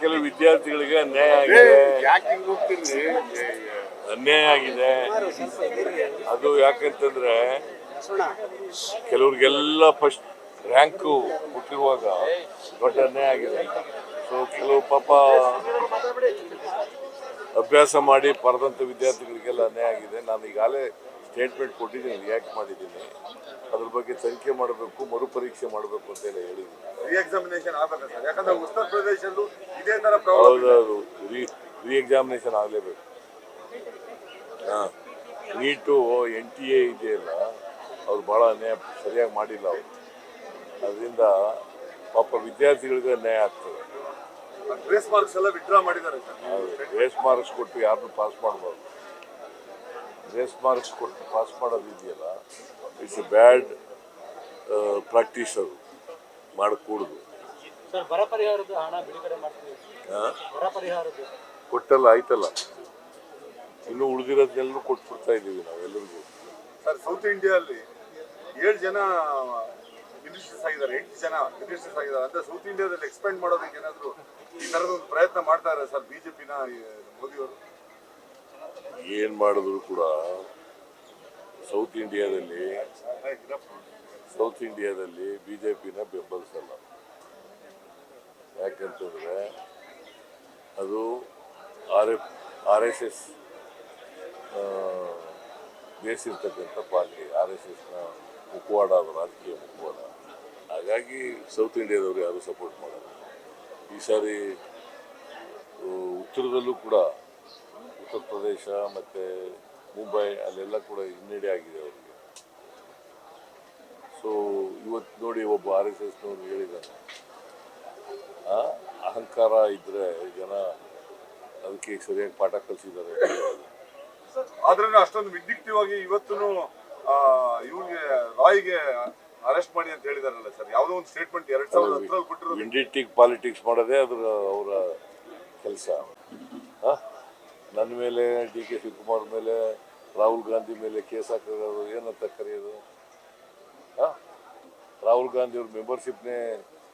ಕೆಲವು ವಿದ್ಯಾರ್ಥಿಗಳಿಗೆ ಅನ್ಯಾಯ ಆಗಿದೆ. ಅನ್ಯಾಯ ಆಗಿದೆ. ಅದು ಯಾಕಂತಂದ್ರೆ ಕೆಲವ್ರಿಗೆಲ್ಲ ಫಸ್ಟ್ ರ್ಯಾಂಕು ಹುಟ್ಟಿರುವಾಗ ದೊಡ್ಡ ಅನ್ಯಾಯ ಆಗಿದೆ. ಸೊ ಕೆಲವು ಪಾಪ ಅಭ್ಯಾಸ ಮಾಡಿ ಪಡೆದಂಥ ವಿದ್ಯಾರ್ಥಿಗಳಿಗೆಲ್ಲ ಅನ್ಯಾಯ ಆಗಿದೆ. ನಾನು ಈಗಾಗಲೇ ಸ್ಟೇಟ್ಮೆಂಟ್ ಕೊಟ್ಟಿದ್ದೀನಿ ರಿಯಾಕ್ಟ್ ಮಾಡಿದ್ದೀನಿ. ಅದ್ರ ಬಗ್ಗೆ ತನಿಖೆ ಮಾಡಬೇಕು ಮರುಪರೀಕ್ಷೆ ಮಾಡಬೇಕು ಅಂತೆಲ್ಲ ಹೇಳಿದ್ದೀನಿ. ರಿಎಕ್ಸಾಮಿನೇಷನ್ ಆಗ್ಬೇಕು ಯಾಕಂದ್ರೆ ಉತ್ತರ ಇದೇ ಹೌದೌದು ರೀ ರೀ ಎಕ್ಸಾಮಿನೇಷನ್ ಆಗಲೇಬೇಕು. ಹಾಂ. ನೀಟು ಎನ್ ಟಿ ಎ ಇದೆಯಲ್ಲ ಅವ್ರು ಭಾಳ ಅನ್ಯಾಯ ಸರಿಯಾಗಿ ಮಾಡಿಲ್ಲ ಅವರು. ಅದರಿಂದ ಪಾಪ ವಿದ್ಯಾರ್ಥಿಗಳಿಗೆ ಅನ್ಯಾಯ ಆಗ್ತದೆ. ಗ್ರೇಸ್ ಮಾರ್ಕ್ಸ್ ಎಲ್ಲ ವಿಡ್ರಾ ಮಾಡಿದ್ದಾರೆ ಗ್ರೇಸ್ ಮಾರ್ಕ್ಸ್ ಕೊಟ್ಟು ಯಾರನ್ನು ಪಾಸ್ ಮಾಡಬಾರ್ದು. ಗ್ರೇಸ್ ಮಾರ್ಕ್ಸ್ ಕೊಟ್ಟು ಪಾಸ್ ಮಾಡೋದು ಇದೆಯಲ್ಲ ಇಟ್ಸ್ ಎ ಬ್ಯಾಡ್ ಪ್ರಾಕ್ಟೀಸ್ ಅದು. ಮಾಡಕೂಡುದು. ಸರ್ ಬರ ಪರಿಹಾರದ ಹಣ ಬಿಡುಗಡೆ ಮಾಡ್ತೀವಿ. ಬರ ಪರಿಹಾರದ್ದು. ಕೊಟ್ಟಲ್ಲ ಆಯ್ತಲ್ಲ? ಇನ್ನು ಉಳಿದಿರೋದನ್ನೆಲ್ಲರೂ ಕೊಟ್ಬಿಡ್ತಾ ಇದ್ದೀವಿ ನಾವೆಲ್ಲರಿಗೂ ಸರ್ ಸೌತ್ ಇಂಡಿಯಾದಲ್ಲಿ ಏಳು ಜನ ಮಿನಿಸ್ಟರ್ಸ್ ಆಗಿದ್ದಾರೆ ಎಂಟು ಜನ ಮಿನಿಸ್ಟರ್ಸ್ ಆಗಿದ್ದಾರೆ. ಅಂದ್ರೆ ಸೌತ್ ಇಂಡಿಯಾದಲ್ಲಿ ಎಕ್ಸ್ಪೆಂಡ್ ಮಾಡೋದಕ್ಕೆ ಏನಾದರೂ ಈ ಥರದ ಒಂದು ಪ್ರಯತ್ನ ಮಾಡ್ತಾರೆ ಸರ್ ಬಿಜೆಪಿನ ಮೋದಿಯವರು? ಏನು ಮಾಡಿದ್ರು ಕೂಡ ಸೌತ್ ಇಂಡಿಯಾದಲ್ಲಿ ಸೌತ್ ಇಂಡಿಯಾದಲ್ಲಿ ಬಿ ಜೆ ಪಿನ ಬೆಂಬಲಿಸಲ್ಲ. ಯಾಕಂತಂದರೆ ಅದು R F R S S ಬೇಸಿರ್ತಕ್ಕಂಥ party R S ಎಸ್ನ ಮುಖವಾಡ, ಅದು ರಾಜಕೀಯ ಮುಖವಾಡ. ಹಾಗಾಗಿ ಸೌತ್ ಇಂಡಿಯಾದವರು ಯಾರೂ ಸಪೋರ್ಟ್ ಮಾಡಲ್ಲ. ಈ ಸಾರಿ ಉತ್ತರದಲ್ಲೂ ಕೂಡ ಉತ್ತರ ಪ್ರದೇಶ ಮತ್ತು ಮುಂಬೈ ಅಲ್ಲೆಲ್ಲ ಕೂಡ ಹಿನ್ನಡೆ ಆಗಿದೆ ಅವರಿಗೆ. ಸೊ ಇವತ್ತು ನೋಡಿ ಒಬ್ಬ ಆರ್ ಎಸ್ ಎಸ್ನವ್ರು ಹೇಳಿದ್ದಾನೆ ಆ, ಅಹಂಕಾರ ಇದ್ದರೆ ಜನ ಅದಕ್ಕೆ ಸರಿಯಾಗಿ ಪಾಠ ಕಲಿಸಿದ್ದಾರೆ ಆದ್ರೂ ಅಷ್ಟೊಂದು ಆಗಿ ಇವತ್ತು ಇವ್ರಿಗೆ ರಾಯ್ಗೆ ಅರೆಸ್ಟ್ ಮಾಡಿ ಅಂತ ಹೇಳಿದಾರಲ್ಲ ಸರ್. ಯಾವುದೋ ಒಂದು ಸ್ಟೇಟ್ಮೆಂಟ್ ಎರಡು ಸಾವಿರದ ಹತ್ತರಲ್ಲಿ ವಿಂಡಿಟಿಕ್ ಪಾಲಿಟಿಕ್ಸ್ ಮಾಡೋದೇ ಅದ್ರ ಅವರ ಕೆಲಸ. ನನ್ನ ಮೇಲೆ ಡಿ ಕೆ ಶಿವಕುಮಾರ್ ಮೇಲೆ ರಾಹುಲ್ ಗಾಂಧಿ ಮೇಲೆ ಕೇಸ್ ಹಾಕೋದು ಏನಂತ ಕರೆಯೋದು? ರಾಹುಲ್ ಗಾಂಧಿ ಅವ್ರ ಮೆಂಬರ್ಶಿಪ್ನೇ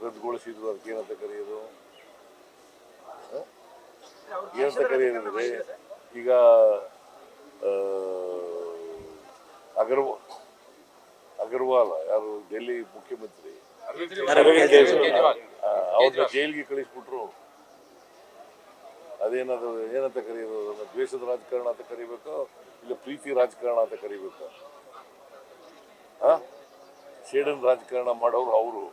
ರದ್ದುಗೊಳಿಸಿದ್ರು ಅದಕ್ಕೆ ಏನಂತ ಕರೆಯೋದು? ಏನಂತ ಕರೆಯೋದಂದ್ರೆ ಈಗ ಅಗರ್ವಾ ಅಗರ್ವ ಅಗರ್ವಾಲ್ ಯಾರು ಡೆಲ್ಲಿ ಮುಖ್ಯಮಂತ್ರಿ? ಅವ್ರನ್ನ ಜೈಲಿಗೆ ಕಳಿಸ್ಬಿಟ್ರು. ಅದೇನದು ಏನಂತ ಕರೆಯೋದು ಅದನ್ನ ದ್ವೇಷದ ರಾಜಕಾರಣ ಅಂತ ಕರಿಬೇಕು? ಇಲ್ಲ ಪ್ರೀತಿ ರಾಜಕಾರಣ ಅಂತ ಕರಿಬೇಕು? ಆ? ಸೇಡನ್ ರಾಜಕಾರಣ ಮಾಡೋರು ಅವರು.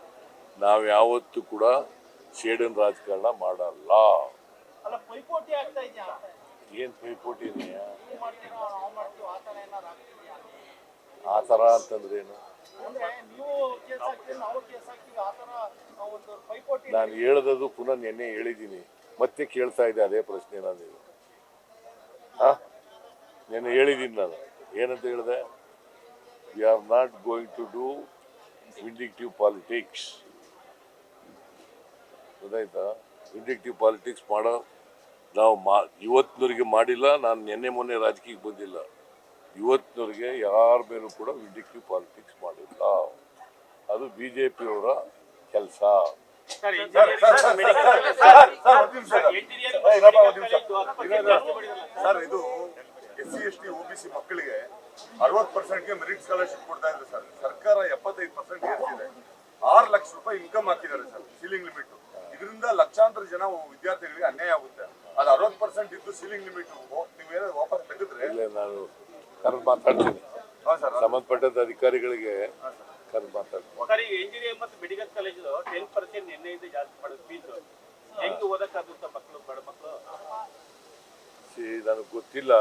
ನಾವು ಯಾವತ್ತೂ ಕೂಡ ಶೇಡನ್ ರಾಜಕಾರಣ ಮಾಡಲ್ಲ. ಏನು ಪೈಪೋಟಿ ಆ ಥರ ಅಂತಂದ್ರೆ ಆಗ್ತಿದ್ಯಾ ನಾನು ಹೇಳ್ದದು ಪುನಃ ನಿನ್ನೆ ಹೇಳಿದ್ದೀನಿ. ಮತ್ತೆ ಕೇಳ್ತಾ ಇದ್ದೆ ಅದೇ ಪ್ರಶ್ನೆ ನಾನು ನೀವು ನಿನ್ನೆ ಹೇಳಿದ್ದೀನಿ ನಾನು. ಏನಂತ ಹೇಳಿದೆ? We are not going to do vindictive politics ಗೊತ್ತಾಯ್ತಾ? ವಿಂಡಿಕ್ಟಿವ್ ಪಾಲಿಟಿಕ್ಸ್ ಮಾಡೋ ನಾವು ಮಾ ಇವತ್ತಿನವರೆಗೆ ಮಾಡಿಲ್ಲ, ನಾನು ನಿನ್ನೆ ಮೊನ್ನೆ ರಾಜಕೀಯಕ್ಕೆ ಬಂದಿಲ್ಲ. ಇವತ್ತಿನವರೆಗೆ ಯಾರ ಮೇಲೂ ಕೂಡ ವಿಂಡಿಕ್ಟಿವ್ ಪಾಲಿಟಿಕ್ಸ್ ಮಾಡಿಲ್ಲ. ಅದು ಬಿ ಜೆ ಪಿಯವರ ಕೆಲಸ ಸರ್ ಇದು S C S T O B C ಮಕ್ಕಳಿಗೆ ಅರವತ್ತು ಪರ್ಸೆಂಟ್ಗೆ ಮೆರಿಟ್ ಸ್ಕಾಲರ್ಶಿಪ್ ಕೊಡ್ತಾ ಇದ್ದಾರೆ ಸರ್. ಸರ್ಕಾರ ಎಪ್ಪತ್ತೈದು ಪರ್ಸೆಂಟ್ ಏರ್ಸಿದೆ. ಆರು ಲಕ್ಷ ರೂಪಾಯಿ ಇನ್ಕಮ್ ಹಾಕಿದ್ದಾರೆ ಸರ್ ಸೀಲಿಂಗ್ ಲಿಮಿಟ್ ಇದರಿಂದ ಲಕ್ಷಾಂತರ ಜನ ವಿದ್ಯಾರ್ಥಿಗಳಿಗೆ ಅನ್ಯಾಯ ಆಗುತ್ತೆ. ಅದು ಅರವತ್ತು ಪರ್ಸೆಂಟ್ ಇದ್ದು ಸೀಲಿಂಗ್ ಲಿಮಿಟ್ ನೀವೇನಾದ್ರು ವಾಪಸ್ ತೆಗೆದ್ರೆ ಇಲ್ಲೇ ನಾನು ಕರೆದು ಮಾತಾಡ್ತೀನಿ. ಸಂಬಂಧಪಟ್ಟಂತ ಅಧಿಕಾರಿಗಳಿಗೆ ಕರೆದು ಮಾತಾಡ್ತೀನಿ. ಇಂಜಿನಿಯರ್ ಮತ್ತು ಮೆಡಿಕಲ್ ಕಾಲೇಜ್ ಟೆನ್ ಪರ್ಸೆಂಟ್ ನಿನ್ನೆಯಿಂದ ಜಾಸ್ತಿ ಮಾಡೋದು ಫೀಸ್ ಹೆಂಗೆ ಓದಕ್ಕಾಗುತ್ತೆ ಮಕ್ಕಳು ಬಡ ಮಕ್ಕಳು ನನಗೆ ಗೊತ್ತಿಲ್ಲ.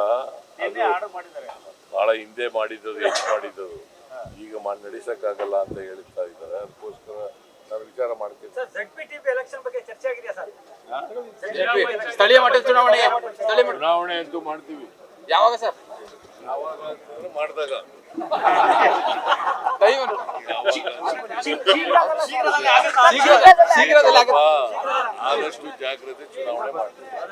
ಬಹಳ ಹಿಂದೆ ಮಾಡಿದ್ದು ಎಷ್ಟು ಮಾಡಿದ್ದು ಈಗ ಮಾಡಿ ನಡೆಸಕ್ಕಾಗಲ್ಲ ಅಂತ ಹೇಳ್ತಾ ಇದ್ದಾರೆ. ಅದಕ್ಕೋಸ್ಕರ ನಾನು ವಿಚಾರ ಮಾಡ್ತೀನಿ. Sir Z P T P election ಬಗ್ಗೆ ಚರ್ಚೆ ಆಗಿದೆಯಾ ಸರ್? ಸ್ಥಳೀಯ ಮಟ್ಟದ ಚುನಾವಣೆ ಚುನಾವಣೆ ಅಂತೂ ಮಾಡ್ತೀವಿ. ಯಾವಾಗ ಸರ್? ಮಾಡಿದಾಗ. ಶೀಘ್ರದಲ್ಲಿ ಆಗುತ್ತೆ. ಆದಷ್ಟು ಜಾಗ್ರತೆ ಚುನಾವಣೆ ಮಾಡ್ತೀವಿ.